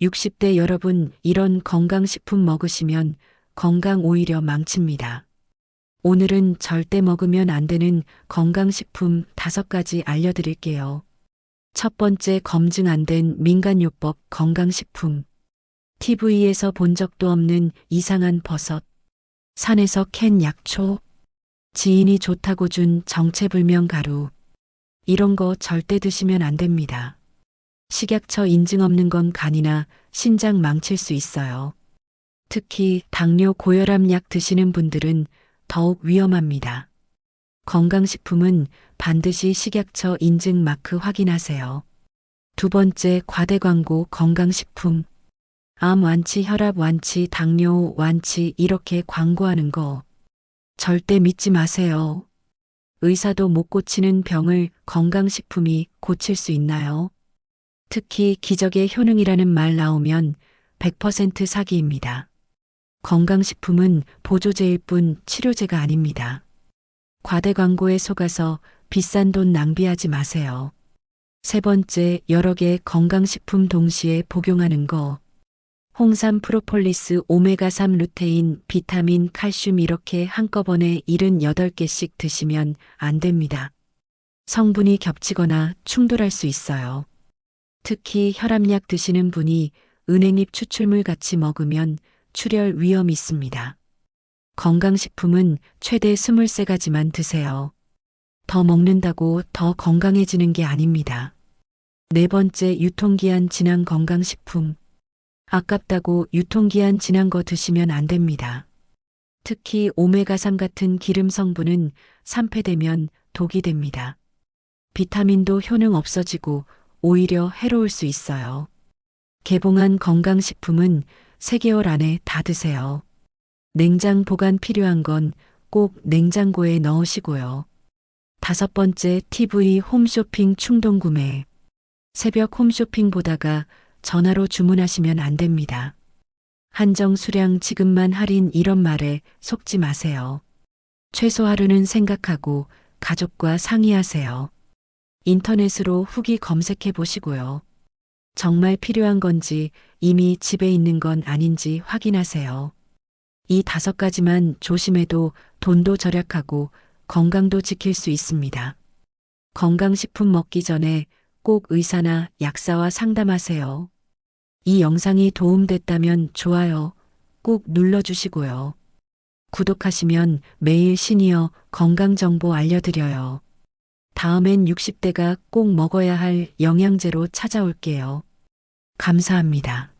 60대 여러분, 이런 건강식품 먹으시면 건강 오히려 망칩니다. 오늘은 절대 먹으면 안 되는 건강식품 다섯 가지 알려드릴게요. 첫 번째 검증 안 된 민간요법 건강식품. TV에서 본 적도 없는 이상한 버섯. 산에서 캔 약초. 지인이 좋다고 준 정체불명 가루. 이런 거 절대 드시면 안 됩니다. 식약처 인증 없는 건 간이나 신장 망칠 수 있어요. 특히 당뇨 고혈압 약 드시는 분들은 더욱 위험합니다. 건강식품은 반드시 식약처 인증 마크 확인하세요. 두 번째 과대 광고 건강식품. 암 완치, 혈압 완치, 당뇨 완치 이렇게 광고하는 거 절대 믿지 마세요. 의사도 못 고치는 병을 건강식품이 고칠 수 있나요? 특히 기적의 효능이라는 말 나오면 100% 사기입니다. 건강식품은 보조제일 뿐 치료제가 아닙니다. 과대 광고에 속아서 비싼 돈 낭비하지 마세요. 세 번째, 여러 개 건강식품 동시에 복용하는 거. 홍삼, 프로폴리스, 오메가3 루테인, 비타민, 칼슘 이렇게 한꺼번에 78개씩 드시면 안 됩니다. 성분이 겹치거나 충돌할 수 있어요. 특히 혈압약 드시는 분이 은행잎 추출물 같이 먹으면 출혈 위험이 있습니다. 건강식품은 최대 23가지만 드세요. 더 먹는다고 더 건강해지는 게 아닙니다. 네 번째 유통기한 지난 건강식품. 아깝다고 유통기한 지난 거 드시면 안 됩니다. 특히 오메가3 같은 기름 성분은 산패되면 독이 됩니다. 비타민도 효능 없어지고 오히려 해로울 수 있어요. 개봉한 건강식품은 3개월 안에 다 드세요. 냉장 보관 필요한 건 꼭 냉장고에 넣으시고요. 다섯 번째 TV 홈쇼핑 충동 구매. 새벽 홈쇼핑 보다가 전화로 주문하시면 안 됩니다. 한정 수량 지금만 할인 이런 말에 속지 마세요. 최소 하루는 생각하고 가족과 상의하세요. 인터넷으로 후기 검색해 보시고요. 정말 필요한 건지 이미 집에 있는 건 아닌지 확인하세요. 이 다섯 가지만 조심해도 돈도 절약하고 건강도 지킬 수 있습니다. 건강식품 먹기 전에 꼭 의사나 약사와 상담하세요. 이 영상이 도움됐다면 좋아요 꼭 눌러주시고요. 구독하시면 매일 시니어 건강정보 알려드려요. 다음엔 60대가 꼭 먹어야 할 영양제로 찾아올게요. 감사합니다.